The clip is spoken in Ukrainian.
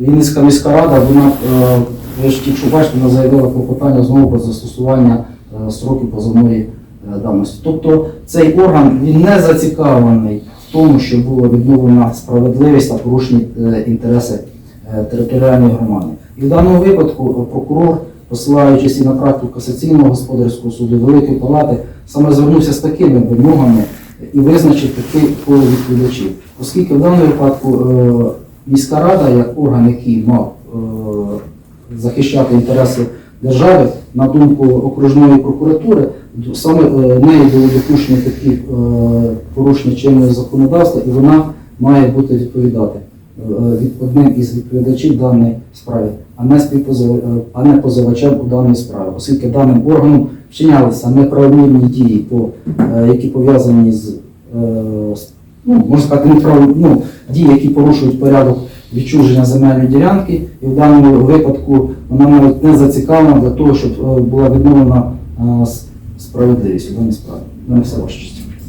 Вінницька міська рада, вона, е, ви ж тільки що бачите, вона заявила про питання знову про застосування е, строків позовної е, давності. Тобто цей орган він не зацікавлений в тому, щоб була відновлена справедливість та порушені інтереси територіальної громади. І в даному випадку прокурор, посилаючись і на практику касаційного господарського суду Великої Палати, саме звернувся з такими вимогами і визначив коло відповідачів. Оскільки в даному випадку міська рада, як орган, який мав е, захищати інтереси держави, на думку окружної прокуратури, саме е, нею було допущені такі е, порушення чинного законодавства, і вона має бути відповідати від одним із відповідачів в даній справі, а не а не позивачем у даній справі, оскільки даним органом вчинялися неправомірні дії, по, які пов'язані з ну, можна сказати, неправ... ну, дії, які порушують порядок відчуження земельної ділянки, і в даному випадку вона навіть не зацікавлена для того, щоб е, була відновлена е, справедливість у даній справі. Честь.